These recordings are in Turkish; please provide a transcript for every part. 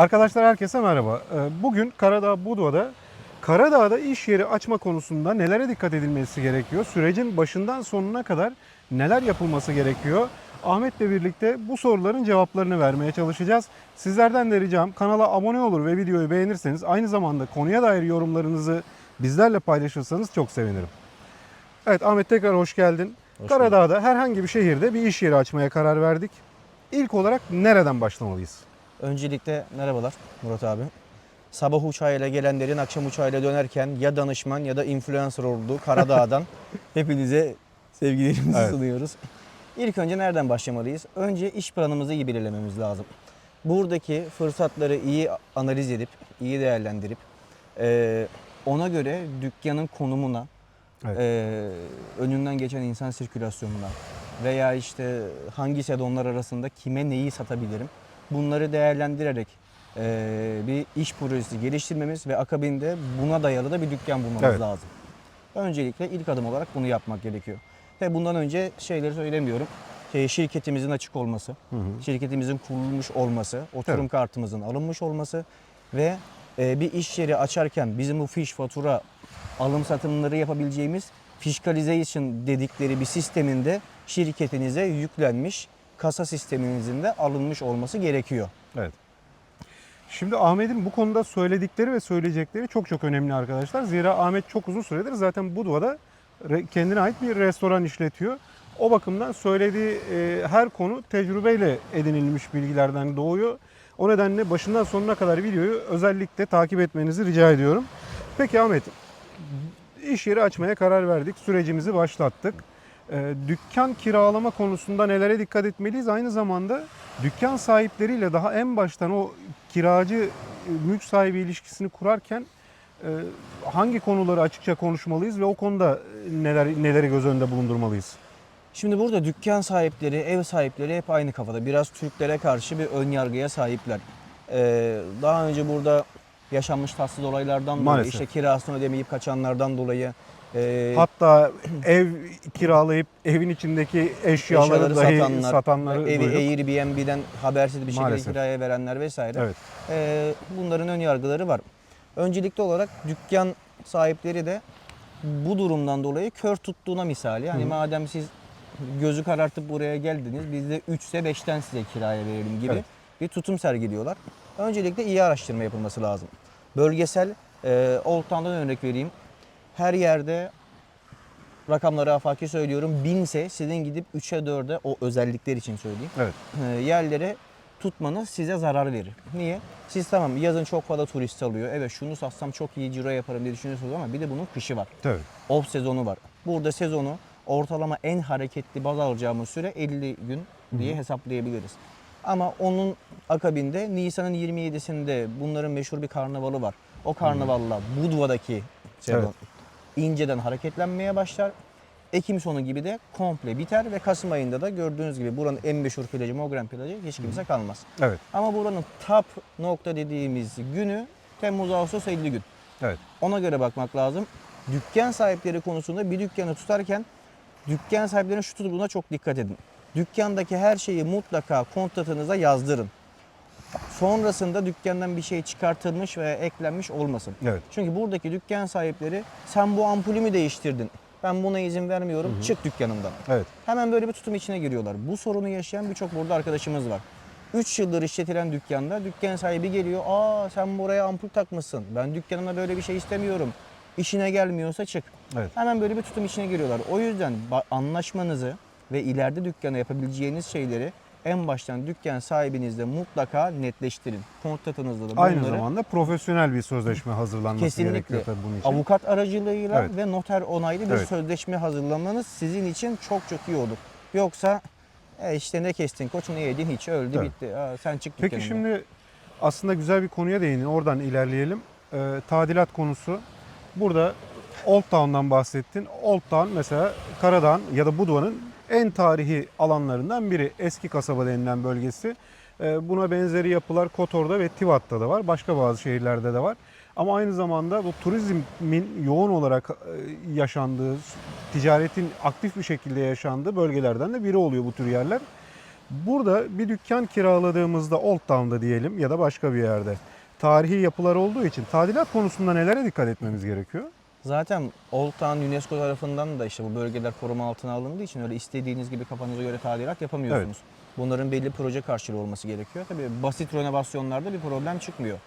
Arkadaşlar herkese merhaba. Ee, Bugün Karadağ Budva'da Karadağ'da iş yeri açma konusunda nelere dikkat edilmesi gerekiyor? Sürecin başından sonuna kadar neler yapılması gerekiyor? Ahmet'le birlikte bu soruların cevaplarını vermeye çalışacağız. Sizlerden de ricam kanala abone olur ve videoyu beğenirseniz aynı zamanda konuya dair yorumlarınızı bizlerle paylaşırsanız çok sevinirim. Evet Ahmet tekrar hoş geldin. Hoş Karadağ'da herhangi bir şehirde bir iş yeri açmaya karar verdik. İlk olarak nereden başlamalıyız? Öncelikle merhabalar Murat abi. Sabah uçağıyla gelenlerin akşam uçağıyla dönerken ya danışman ya da influencer olduğu Karadağ'dan hepinize sevgilerimizi Evet. sunuyoruz. İlk önce nereden başlamalıyız? Önce iş planımızı iyi belirlememiz lazım. Buradaki fırsatları iyi analiz edip, iyi değerlendirip eee, ona göre dükkanın konumuna, Evet. eee, önünden geçen insan sirkülasyonuna veya işte hangi sezonlar arasında kime neyi satabilirim bunları değerlendirerek eee, bir iş projesi geliştirmemiz ve akabinde buna dayalı da bir dükkan bulmamız Evet. lazım. Öncelikle ilk adım olarak bunu yapmak gerekiyor. Ve bundan önce şeyleri söylemiyorum. Şey, şirketimizin açık olması, şirketimizin kurulmuş olması, oturum Evet. kartımızın alınmış olması ve e, bir iş yeri açarken bizim bu fiş fatura alım satımları yapabileceğimiz fiscalization dedikleri bir sisteminde şirketinize yüklenmiş kasa sisteminizin de alınmış olması gerekiyor. Evet. Şimdi Ahmet'in bu konuda söyledikleri ve söyleyecekleri çok çok önemli arkadaşlar. Zira Ahmet çok uzun süredir zaten Budva'da kendine ait bir restoran işletiyor. O bakımdan söylediği e, her konu tecrübeyle edinilmiş bilgilerden doğuyor. O nedenle başından sonuna kadar videoyu özellikle takip etmenizi rica ediyorum. Peki Ahmet, iş yeri açmaya karar verdik. Sürecimizi başlattık. Ee, dükkan kiralama konusunda nelere dikkat etmeliyiz? Aynı zamanda dükkan sahipleriyle daha en baştan o kiracı e, mülk sahibi ilişkisini kurarken e, hangi konuları açıkça konuşmalıyız ve o konuda e, neler neleri göz önünde bulundurmalıyız? Şimdi burada dükkan sahipleri, ev sahipleri hep aynı kafada. Biraz Türklere karşı bir ön yargıya sahipler. Ee, daha önce burada yaşanmış tatsız olaylardan dolayı, Maalesef. işte kirasını ödemeyip kaçanlardan dolayı, e, Hatta ev kiralayıp evin içindeki eşyaları, eşyaları dahi satanlar, satanları evi duyduk. Airbnb'den habersiz bir şekilde Maalesef. kiraya verenler vesaire. Evet. Ee, bunların ön yargıları var. Öncelikli olarak dükkan sahipleri de bu durumdan dolayı kör tuttuğuna misali. Yani Hı madem siz gözü karartıp buraya geldiniz biz de 3 ise 5'ten size kiraya verelim gibi Evet. bir tutum sergiliyorlar. Öncelikle iyi araştırma yapılması lazım. Bölgesel e, Old Town'dan örnek vereyim. Her yerde rakamları afaki söylüyorum. Binse sizin gidip 3'e 4'e o özellikler için söyleyeyim Evet. e, yerlere tutmanız size zarar verir. Niye? Siz tamam yazın çok fazla turist alıyor. Evet şunu satsam çok iyi ciro yaparım diye düşünüyorsunuz ama bir de bunun kışı var. Tabii. Off sezonu var. Burada sezonu ortalama en hareketli baz alacağımız süre 50 gün diye hesaplayabiliriz. Ama onun akabinde Nisan'ın 27'sinde bunların meşhur bir karnavalı var. O karnavalla Budva'daki sezon Evet. İnceden hareketlenmeye başlar. Ekim sonu gibi de komple biter ve Kasım ayında da gördüğünüz gibi buranın en meşhur plajı Mogren plajı hiç kimse kalmaz. Evet. Ama buranın top nokta dediğimiz günü Temmuz Ağustos 50 gün. Evet. Ona göre bakmak lazım. Dükkan sahipleri konusunda bir dükkanı tutarken dükkan sahiplerinin şu tutumuna çok dikkat edin. Dükkandaki her şeyi mutlaka kontratınıza yazdırın. Sonrasında dükkandan bir şey çıkartılmış veya eklenmiş olmasın. Evet. Çünkü buradaki dükkan sahipleri sen bu ampulü mü değiştirdin? Ben buna izin vermiyorum. Çık dükkanımdan. Evet. Hemen böyle bir tutum içine giriyorlar. Bu sorunu yaşayan birçok burada arkadaşımız var. 3 yıldır işletilen dükkanda dükkan sahibi geliyor. Aa sen buraya ampul takmışsın. Ben dükkanıma böyle bir şey istemiyorum. İşine gelmiyorsa çık. Evet. Hemen böyle bir tutum içine giriyorlar. O yüzden anlaşmanızı ve ileride dükkana yapabileceğiniz şeyleri en baştan dükkan sahibinizle mutlaka netleştirin. Kontratınızda da bunları Aynı zamanda profesyonel bir sözleşme hazırlanması Kesinlikle. gerekiyor tabii bunun için. avukat aracılığıyla Evet. ve noter onaylı bir Evet. sözleşme hazırlamanız sizin için çok çok iyi olur. Yoksa e işte ne kestin koç ne yedin hiç öldü Evet. bitti. Aa, sen çık Peki dükkanından. şimdi aslında güzel bir konuya değindin. Oradan ilerleyelim. Ee, tadilat konusu. Burada Old Town'dan bahsettin. Old Town mesela Karadağ'ın ya da Budva'nın en tarihi alanlarından biri. Eski kasaba denilen bölgesi. Ee, buna benzeri yapılar Kotor'da ve Tivat'ta da var. Başka bazı şehirlerde de var. Ama aynı zamanda bu turizmin yoğun olarak e, yaşandığı, ticaretin aktif bir şekilde yaşandığı bölgelerden de biri oluyor bu tür yerler. Burada bir dükkan kiraladığımızda Old Town'da diyelim ya da başka bir yerde tarihi yapılar olduğu için tadilat konusunda nelere dikkat etmemiz gerekiyor? Zaten Old Town UNESCO tarafından da işte bu bölgeler koruma altına alındığı için öyle istediğiniz gibi kafanıza göre tadilat yapamıyorsunuz. Bunların belli proje karşılığı olması gerekiyor. Tabii basit renovasyonlarda bir problem çıkmıyor.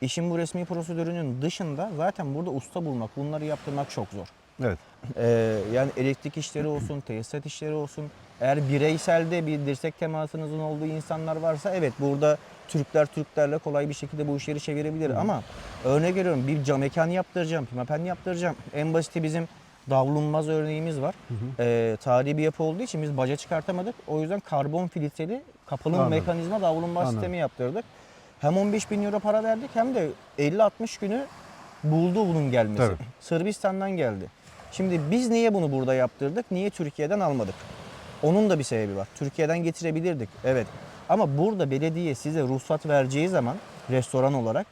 İşin bu resmi prosedürünün dışında zaten burada usta bulmak, bunları yaptırmak çok zor. Evet. Ee, yani elektrik işleri olsun, tesisat işleri olsun. Eğer bireyselde bir dirsek temasınızın olduğu insanlar varsa evet burada Türkler Türklerle kolay bir şekilde bu işleri çevirebilir. Ama örnek veriyorum bir cam mekan yaptıracağım, pimapen yaptıracağım. En basiti bizim davlumbaz örneğimiz var. Ee, tarihi bir yapı olduğu için biz baca çıkartamadık. O yüzden karbon filtreli kapalı Anladım. mekanizma Anladım. sistemi yaptırdık. Hem 15 bin euro para verdik hem de 50-60 günü buldu bunun gelmesi. Tabii. Sırbistan'dan geldi. Şimdi biz niye bunu burada yaptırdık? Niye Türkiye'den almadık? Onun da bir sebebi var. Türkiye'den getirebilirdik. Evet. Ama burada belediye size ruhsat vereceği zaman restoran olarak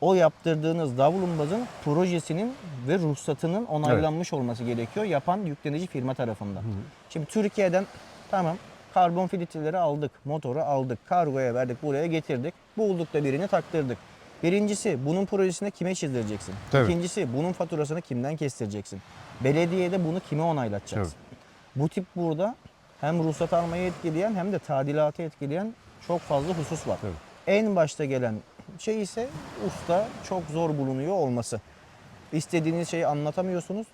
o yaptırdığınız davlumbazın projesinin ve ruhsatının onaylanmış olması gerekiyor yapan yüklenici firma tarafından. Şimdi Türkiye'den tamam karbon filtreleri aldık, motoru aldık, kargoya verdik, buraya getirdik. Bulduk da birini taktırdık. Birincisi bunun projesini kime çizdireceksin? Tabii. İkincisi bunun faturasını kimden kestireceksin? Belediyede bunu kime onaylatacaksın? Bu tip burada hem ruhsat almayı etkileyen hem de tadilatı etkileyen çok fazla husus var. Tabii. En başta gelen şey ise usta çok zor bulunuyor olması. İstediğiniz şeyi anlatamıyorsunuz.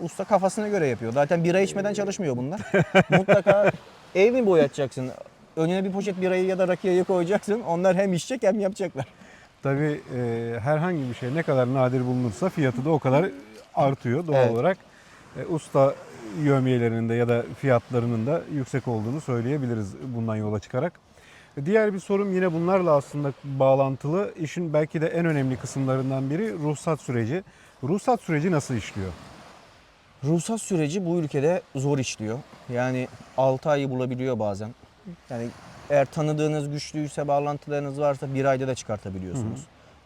Usta kafasına göre yapıyor. Zaten bira içmeden çalışmıyor bunlar. Mutlaka ev mi boyatacaksın? Önüne bir poşet birayı ya da rakıyı koyacaksın. Onlar hem içecek hem yapacaklar. Tabii e, herhangi bir şey ne kadar nadir bulunursa fiyatı da o kadar artıyor doğal Evet. olarak. E, usta yövmiyelerinin de ya da fiyatlarının da yüksek olduğunu söyleyebiliriz bundan yola çıkarak. E, Diğer bir sorum yine bunlarla aslında bağlantılı. İşin belki de en önemli kısımlarından biri ruhsat süreci. Ruhsat süreci nasıl işliyor? Ruhsat süreci bu ülkede zor işliyor. Yani 6 ayı bulabiliyor bazen. Yani eğer tanıdığınız güçlüyse, bağlantılarınız varsa bir ayda da çıkartabiliyorsunuz.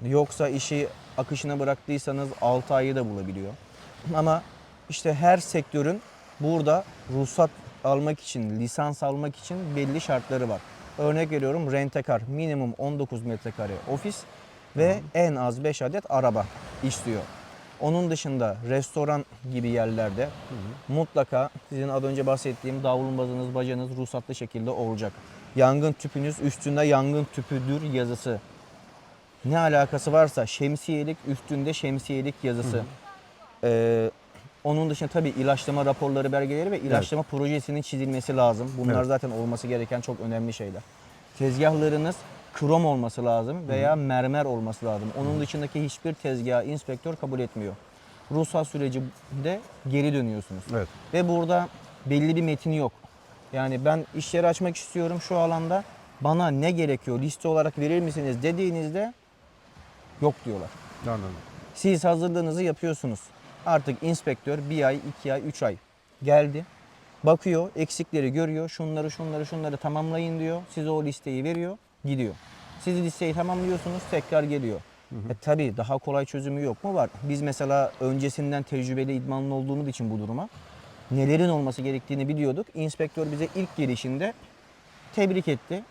Yoksa işi akışına bıraktıysanız 6 ayı da bulabiliyor. Ama işte her sektörün burada ruhsat almak için, lisans almak için belli şartları var. Örnek veriyorum rentekar minimum 19 metrekare ofis ve en az 5 adet araba istiyor. Onun dışında restoran gibi yerlerde mutlaka sizin az önce bahsettiğim davlumbazınız, bacanız ruhsatlı şekilde olacak. Yangın tüpünüz üstünde yangın tüpüdür yazısı. Ne alakası varsa şemsiyelik üstünde şemsiyelik yazısı. Ee, onun dışında tabii ilaçlama raporları, belgeleri ve ilaçlama projesinin çizilmesi lazım. Bunlar Evet. zaten olması gereken çok önemli şeyler. Tezgahlarınız krom olması lazım veya mermer olması lazım. Onun dışındaki hiçbir tezgah inspektör kabul etmiyor. Ruhsat sürecinde geri dönüyorsunuz. Evet. Ve burada belli bir metin yok. Yani ben iş yeri açmak istiyorum şu alanda. Bana ne gerekiyor liste olarak verir misiniz dediğinizde yok diyorlar. Anladım. Siz hazırlığınızı yapıyorsunuz. Artık inspektör bir ay, iki ay, üç ay geldi. Bakıyor, eksikleri görüyor. Şunları, şunları, şunları tamamlayın diyor. Size o listeyi veriyor, gidiyor. Siz listeyi tamamlıyorsunuz, tekrar geliyor. E tabii daha kolay çözümü yok mu? Var. Biz mesela öncesinden tecrübeli idmanlı olduğumuz için bu duruma nelerin olması gerektiğini biliyorduk. İnspektör bize ilk gelişinde tebrik etti.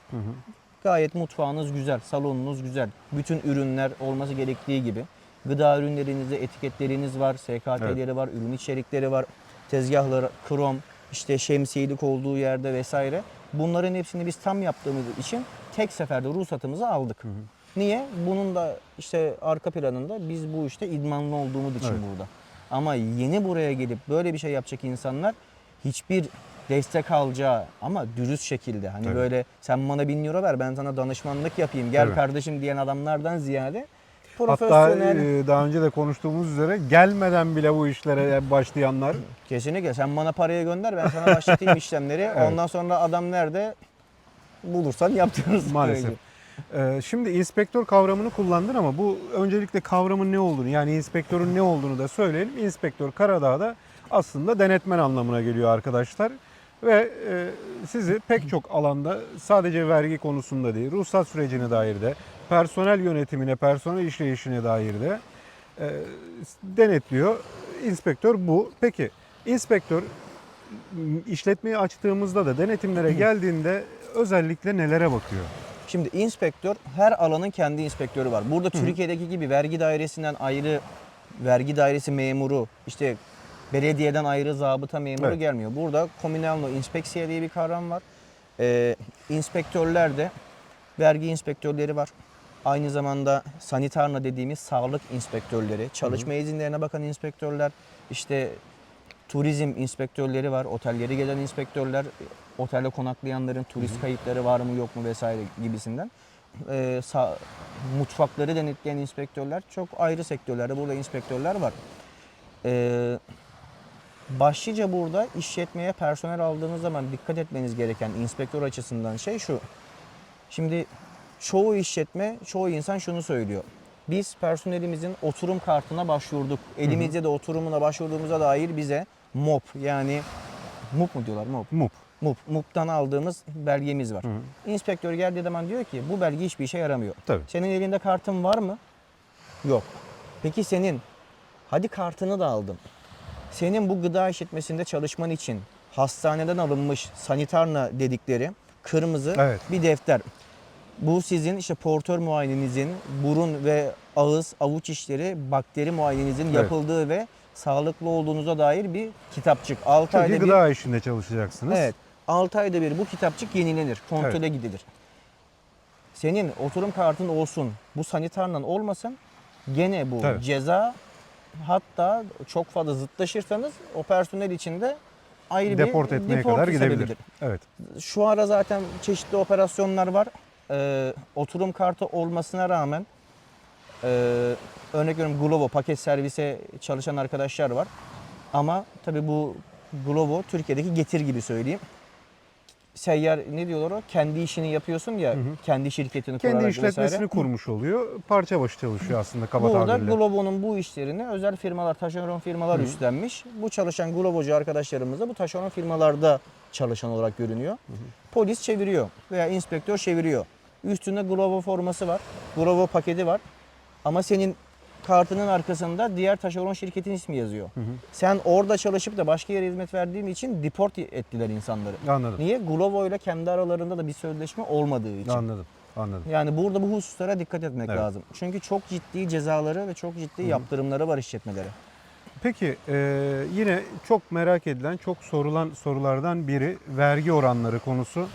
Gayet mutfağınız güzel, salonunuz güzel. Bütün ürünler olması gerektiği gibi. Gıda ürünlerinizde etiketleriniz var, SKT'leri var, ürün içerikleri var, tezgahları, krom, işte şemsiyelik olduğu yerde vesaire. Bunların hepsini biz tam yaptığımız için tek seferde ruhsatımızı aldık. Niye? Bunun da işte arka planında biz bu işte idmanlı olduğumuz için Evet. burada. Ama yeni buraya gelip böyle bir şey yapacak insanlar hiçbir destek alacağı ama dürüst şekilde hani Tabii. böyle sen bana bin euro ver ben sana danışmanlık yapayım gel Tabii. kardeşim diyen adamlardan ziyade Hatta profesyonel e, daha önce de konuştuğumuz üzere gelmeden bile bu işlere başlayanlar kesinlikle sen bana parayı gönder ben sana başlatayım işlemleri Evet. ondan sonra adam nerede bulursan yaptırırız. Maalesef. Ee, Şimdi inspektör kavramını kullandın ama bu öncelikle kavramın ne olduğunu yani inspektörün ne olduğunu da söyleyelim. İnspektör Karadağ'da aslında denetmen anlamına geliyor arkadaşlar. Ve e, sizi pek çok alanda sadece vergi konusunda değil, ruhsat sürecine dair de, personel yönetimine, personel işleyişine dair de e, denetliyor. İnspektör bu. Peki inspektör işletmeyi açtığımızda da denetimlere geldiğinde özellikle nelere bakıyor? Şimdi inspektör her alanın kendi inspektörü var. Burada Türkiye'deki gibi vergi dairesinden ayrı vergi dairesi memuru, işte belediyeden ayrı zabıta memuru Evet. gelmiyor. Burada Komunalno inspeksiye diye bir kavram var. Ee, inspektörler de vergi inspektörleri var. Aynı zamanda sanitarna dediğimiz sağlık inspektörleri, çalışma izinlerine bakan inspektörler, işte turizm inspektörleri var, otelleri gelen inspektörler, otelde konaklayanların turist kayıtları var mı yok mu vesaire gibisinden. Ee, sa- mutfakları denetleyen inspektörler çok ayrı sektörlerde burada inspektörler var. Ee, başlıca burada işletmeye personel aldığınız zaman dikkat etmeniz gereken inspektör açısından şey şu. Şimdi çoğu işletme, çoğu insan şunu söylüyor. Biz personelimizin oturum kartına başvurduk. Elimizde de oturumuna başvurduğumuza dair bize MOP yani MOP mu diyorlar MOP? MUP. MUP. MUP'tan aldığımız belgemiz var. Hı. İnspektör geldiği zaman diyor ki bu belge hiçbir işe yaramıyor. Tabii. Senin elinde kartın var mı? Yok. Peki senin hadi kartını da aldın. Senin bu gıda işletmesinde çalışman için hastaneden alınmış sanitarna dedikleri kırmızı Evet. bir defter. Bu sizin işte portör muayenenizin, burun ve ağız, avuç işleri, bakteri muayenenizin Evet. yapıldığı ve sağlıklı olduğunuza dair bir kitapçık. 6 Çünkü ayda bir gıda işinde çalışacaksınız. Evet. 6 ayda bir bu kitapçık yenilenir. Kontrole gidilir. Senin oturum kartın olsun, bu sanitarnan olmasın gene bu Tabii. ceza hatta çok fazla zıtlaşırsanız o personel içinde ayrı Deport bir etmeye deport kadar gidebilir. sebebidir. Evet. Şu ara zaten çeşitli operasyonlar var. Ee, oturum kartı olmasına rağmen e, örnek veriyorum Glovo paket servise çalışan arkadaşlar var. Ama tabii bu Glovo Türkiye'deki getir gibi söyleyeyim. Seyyar ne diyorlar o? Kendi işini yapıyorsun ya, hı. kendi şirketini Kendi kurarak işletmesini vesaire. kurmuş oluyor. Parça başı çalışıyor aslında kaba Burada tabirle. Glovo'nun bu işlerini özel firmalar, taşeron firmalar üstlenmiş. Bu çalışan Glovo'cu arkadaşlarımız da bu taşeron firmalarda çalışan olarak görünüyor. Polis çeviriyor veya inspektör çeviriyor. Üstünde Glovo forması var, Glovo paketi var. Ama senin kartının arkasında diğer taşeron şirketin ismi yazıyor. Sen orada çalışıp da başka yere hizmet verdiğin için deport ettiler insanları. Anladım. Niye? Glovo ile kendi aralarında da bir sözleşme olmadığı için. Anladım. Anladım. Yani burada bu hususlara dikkat etmek Evet. lazım. Çünkü çok ciddi cezaları ve çok ciddi yaptırımları var işletmelere. Peki e, yine çok merak edilen, çok sorulan sorulardan biri vergi oranları konusu.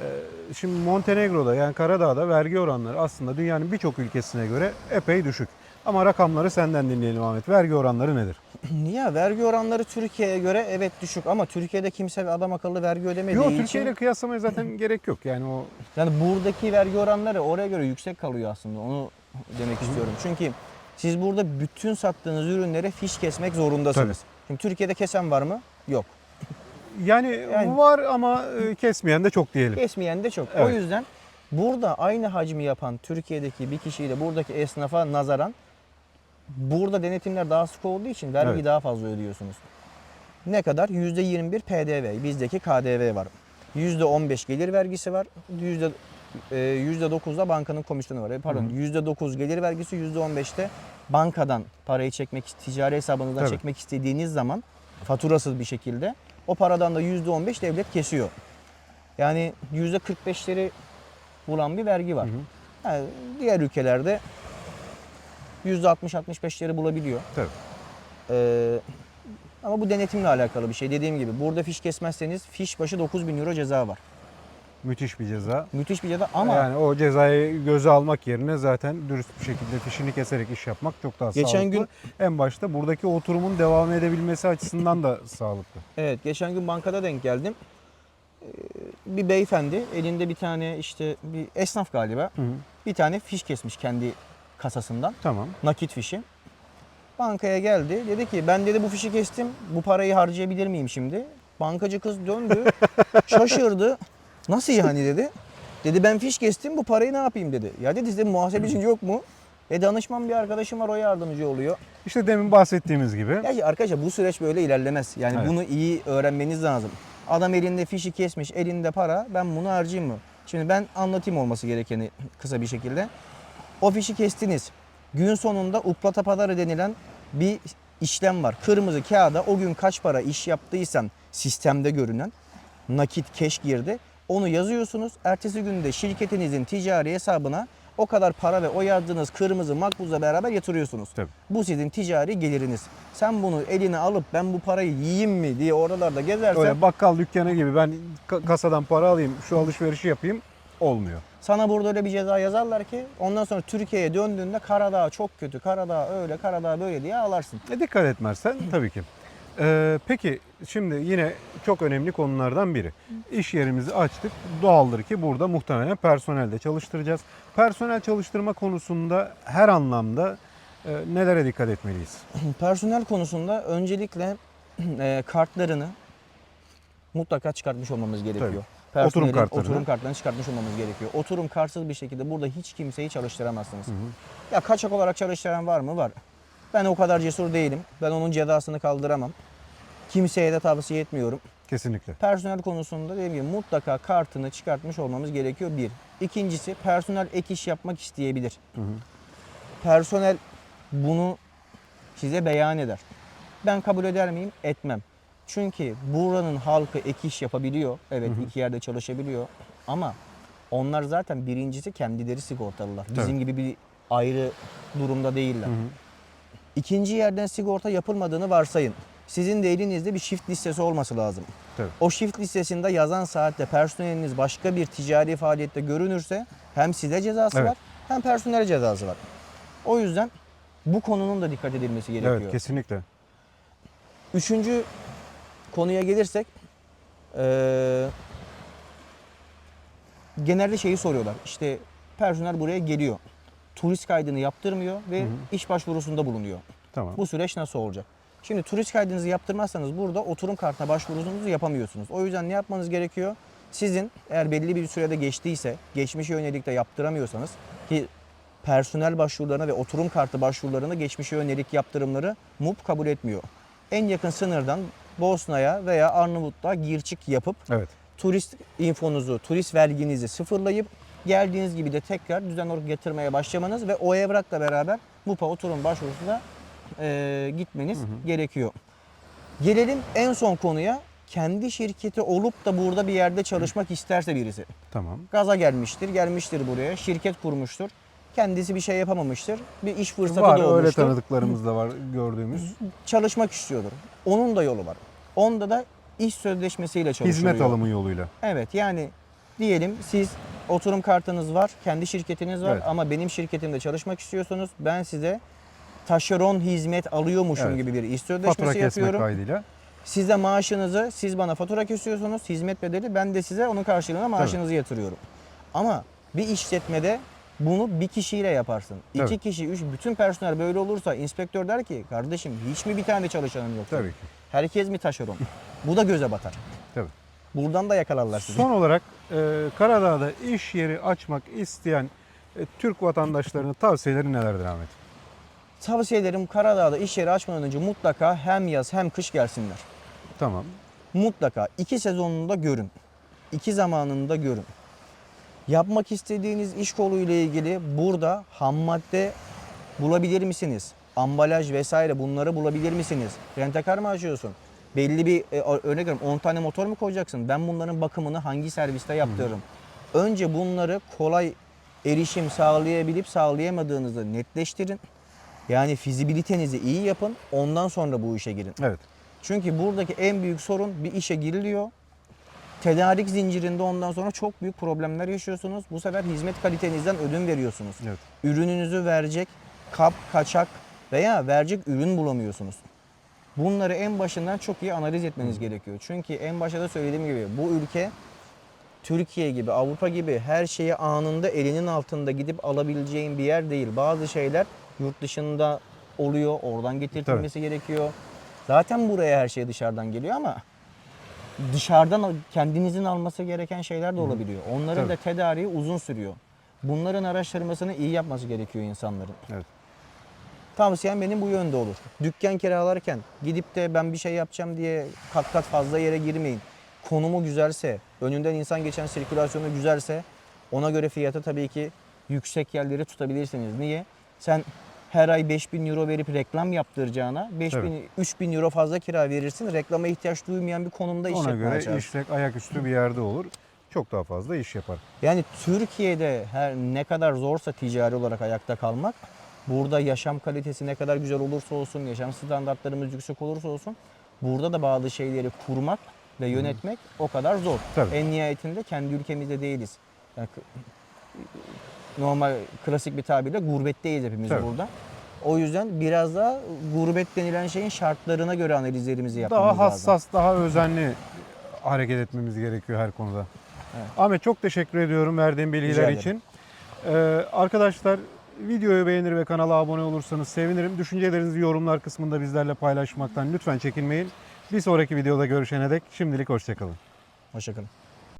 E, şimdi Montenegro'da yani Karadağ'da vergi oranları aslında dünyanın birçok ülkesine göre epey düşük. Ama rakamları senden dinleyelim Ahmet. Vergi oranları nedir? Ya vergi oranları Türkiye'ye göre evet düşük ama Türkiye'de kimse adam akıllı vergi ödemediği Yok için Türkiye ile kıyaslamaya zaten gerek yok. Yani o yani buradaki vergi oranları oraya göre yüksek kalıyor aslında. Onu demek istiyorum. Çünkü siz burada bütün sattığınız ürünlere fiş kesmek zorundasınız. Şimdi Türkiye'de kesen var mı? Yok. yani, Yani- var ama e, kesmeyen de çok diyelim. Kesmeyen de çok. O Evet. yüzden burada aynı hacmi yapan Türkiye'deki bir kişiyle buradaki esnafa nazaran burada denetimler daha sık olduğu için vergi Evet. daha fazla ödüyorsunuz. Ne kadar? %21 PDV. Bizdeki KDV var. %15 gelir vergisi var. Yüzde e, %9 da bankanın komisyonu var. E, Pardon, %9 gelir vergisi, %15'te bankadan parayı çekmek, ticari hesabınızdan Tabii. çekmek istediğiniz zaman faturasız bir şekilde o paradan da %15 devlet kesiyor. Yani %45'leri bulan bir vergi var. Hı hı. Yani diğer ülkelerde %60-65'leri bulabiliyor. Tabii. Ee, ama bu denetimle alakalı bir şey. Dediğim gibi burada fiş kesmezseniz fiş başı 9000 euro ceza var. Müthiş bir ceza. Müthiş bir ceza ama yani o cezayı göze almak yerine zaten dürüst bir şekilde fişini keserek iş yapmak çok daha Geçen sağlıklı. gün- en başta buradaki oturumun devam edebilmesi açısından da sağlıklı. evet geçen gün bankada denk geldim. Ee, bir beyefendi elinde bir tane işte bir esnaf galiba Hı hı. bir tane fiş kesmiş kendi kasasından. Tamam. nakit fişi. Bankaya geldi. Dedi ki ben dedi bu fişi kestim. Bu parayı harcayabilir miyim şimdi? Bankacı kız döndü. şaşırdı. Nasıl yani dedi. Dedi ben fiş kestim bu parayı ne yapayım dedi. Ya dedi sizin muhasebecin yok mu? E danışman bir arkadaşım var o yardımcı oluyor. İşte demin bahsettiğimiz gibi. Ya arkadaşlar bu süreç böyle ilerlemez. Yani Evet. bunu iyi öğrenmeniz lazım. Adam elinde fişi kesmiş, elinde para. Ben bunu harcayayım mı? Şimdi ben anlatayım olması gerekeni kısa bir şekilde. O fişi kestiniz. Gün sonunda uplata padarı denilen bir işlem var. Kırmızı kağıda o gün kaç para iş yaptıysan sistemde görünen nakit keş girdi. Onu yazıyorsunuz. Ertesi günde şirketinizin ticari hesabına o kadar para ve o yazdığınız kırmızı makbuzla beraber yatırıyorsunuz. Tabii. Bu sizin ticari geliriniz. Sen bunu eline alıp ben bu parayı yiyeyim mi diye oralarda gezersen Öyle bakkal dükkanı gibi ben ka- kasadan para alayım, şu alışverişi yapayım olmuyor. Sana burada öyle bir ceza yazarlar ki ondan sonra Türkiye'ye döndüğünde Karadağ çok kötü, Karadağ öyle, Karadağ böyle diye ağlarsın. E dikkat etmezsen tabii ki. Ee, peki şimdi yine çok önemli konulardan biri. İş yerimizi açtık. Doğaldır ki burada muhtemelen personel de çalıştıracağız. Personel çalıştırma konusunda her anlamda e, nelere dikkat etmeliyiz? Personel konusunda öncelikle e, kartlarını mutlaka çıkartmış olmamız gerekiyor. Tabii. Personelin Oturum kartlarını. Oturum kartlarını çıkartmış olmamız gerekiyor. Oturum kartsız bir şekilde burada hiç kimseyi çalıştıramazsınız. Ya kaçak olarak çalıştıran var mı? Var. Ben o kadar cesur değilim. Ben onun cezasını kaldıramam. Kimseye de tavsiye etmiyorum. Kesinlikle. Personel konusunda dediğim gibi mutlaka kartını çıkartmış olmamız gerekiyor bir. İkincisi personel ek iş yapmak isteyebilir. Hı hı. Personel bunu size beyan eder. Ben kabul eder miyim? Etmem. Çünkü buranın halkı ek iş yapabiliyor. Evet iki yerde çalışabiliyor. Ama onlar zaten birincisi kendileri sigortalılar. Bizim Tabii. gibi bir ayrı durumda değiller. Hı hı. İkinci yerden sigorta yapılmadığını varsayın. Sizin de elinizde bir shift listesi olması lazım. Tabii. O shift listesinde yazan saatte personeliniz başka bir ticari faaliyette görünürse hem size cezası Evet. var hem personel cezası var. O yüzden bu konunun da dikkat edilmesi gerekiyor. Evet kesinlikle. Üçüncü konuya gelirsek eee, genelde şeyi soruyorlar. İşte personel buraya geliyor. Turist kaydını yaptırmıyor ve iş başvurusunda bulunuyor. Tamam. Bu süreç nasıl olacak? Şimdi turist kaydınızı yaptırmazsanız burada oturum kartına başvurunuzu yapamıyorsunuz. O yüzden ne yapmanız gerekiyor? Sizin eğer belli bir sürede geçtiyse, geçmişe yönelik de yaptıramıyorsanız ki personel başvurularına ve oturum kartı başvurularına geçmişe yönelik yaptırımları MUP kabul etmiyor. En yakın sınırdan Bosna'ya veya Arnavutluğa gir çık yapıp Evet. turist infonuzu, turist verginizi sıfırlayıp geldiğiniz gibi de tekrar düzen olarak getirmeye başlamanız ve o evrakla beraber MUP'a oturum başvurusuna eee, gitmeniz gerekiyor. Gelelim en son konuya. Kendi şirketi olup da burada bir yerde çalışmak isterse birisi. Tamam. Gaza gelmiştir, gelmiştir buraya, şirket kurmuştur. Kendisi bir şey yapamamıştır. Bir iş fırsatı Var da öyle olmuştur tanıdıklarımız da var gördüğümüz. çalışmak istiyordur. Onun da yolu var. Onda da iş sözleşmesiyle çalışılıyor. Hizmet alımı yoluyla. Evet yani diyelim siz oturum kartınız var, kendi şirketiniz var Evet. ama benim şirketimde çalışmak istiyorsunuz. Ben size taşeron hizmet alıyormuşum Evet. gibi bir iş Fatura sözleşmesi kesme yapıyorum. kaydıyla. Siz de maaşınızı, siz bana fatura kesiyorsunuz, hizmet bedeli, ben de size onun karşılığında maaşınızı yatırıyorum. Ama bir işletmede bunu bir kişiyle yaparsın. İki Tabii. kişi, üç, bütün personel böyle olursa inspektör der ki kardeşim hiç mi bir tane çalışanın yok? Tabii ki. Herkes mi taşeron? Bu da göze batar. Tabii. Buradan da yakalarlar sizi. Son olarak e, Karadağ'da iş yeri açmak isteyen e, Türk vatandaşlarının tavsiyeleri nelerdir Ahmet? Tavsiyelerim Karadağ'da iş yeri açmadan önce mutlaka hem yaz hem kış gelsinler. Tamam. Mutlaka iki sezonunda görün. İki zamanında görün. Yapmak istediğiniz iş koluyla ilgili burada ham madde bulabilir misiniz? Ambalaj vesaire bunları bulabilir misiniz? Rentekar mı açıyorsun? Belli bir e, örnek veriyorum 10 tane motor mu koyacaksın? Ben bunların bakımını hangi serviste yaptırırım? Önce bunları kolay erişim sağlayabilip sağlayamadığınızı netleştirin. Yani fizibilitenizi iyi yapın. Ondan sonra bu işe girin. Evet. Çünkü buradaki en büyük sorun bir işe giriliyor. Tedarik zincirinde ondan sonra çok büyük problemler yaşıyorsunuz. Bu sefer hizmet kalitenizden ödün veriyorsunuz. Evet. Ürününüzü verecek kap, kaçak veya verecek ürün bulamıyorsunuz. Bunları en başından çok iyi analiz etmeniz gerekiyor. Çünkü en başta da söylediğim gibi bu ülke Türkiye gibi, Avrupa gibi her şeyi anında elinin altında gidip alabileceğin bir yer değil. Bazı şeyler yurt dışında oluyor, oradan getirtilmesi gerekiyor. Zaten buraya her şey dışarıdan geliyor ama dışarıdan kendinizin alması gereken şeyler de olabiliyor. Onların Tabii. da tedariği uzun sürüyor. Bunların araştırmasını iyi yapması gerekiyor insanların. Evet. Tavsiyem benim bu yönde olur. Dükkan kiralarken gidip de ben bir şey yapacağım diye kat kat fazla yere girmeyin. Konumu güzelse, önünden insan geçen sirkülasyonu güzelse ona göre fiyatı tabii ki yüksek yerleri tutabilirsiniz. Niye? Sen her ay 5000 euro verip reklam yaptıracağına 5000 3000 euro fazla kira verirsin. Reklama ihtiyaç duymayan bir konumda Ona işletme göre açarsın. işlek ayaküstü bir yerde olur. Çok daha fazla iş yapar. Yani Türkiye'de her ne kadar zorsa ticari olarak ayakta kalmak, burada yaşam kalitesi ne kadar güzel olursa olsun, yaşam standartlarımız yüksek olursa olsun, burada da bazı şeyleri kurmak ve yönetmek o kadar zor. Tabii. En nihayetinde kendi ülkemizde değiliz. Yani normal klasik bir tabirle gurbetteyiz hepimiz Tabii. burada. O yüzden biraz daha gurbet denilen şeyin şartlarına göre analizlerimizi yapmamız Daha lazım. hassas, daha özenli hareket etmemiz gerekiyor her konuda. Evet. Ahmet çok teşekkür ediyorum verdiğin bilgiler ederim. için. Ee, arkadaşlar videoyu beğenir ve kanala abone olursanız sevinirim. Düşüncelerinizi yorumlar kısmında bizlerle paylaşmaktan lütfen çekinmeyin. Bir sonraki videoda görüşene dek şimdilik hoşçakalın. Hoşçakalın.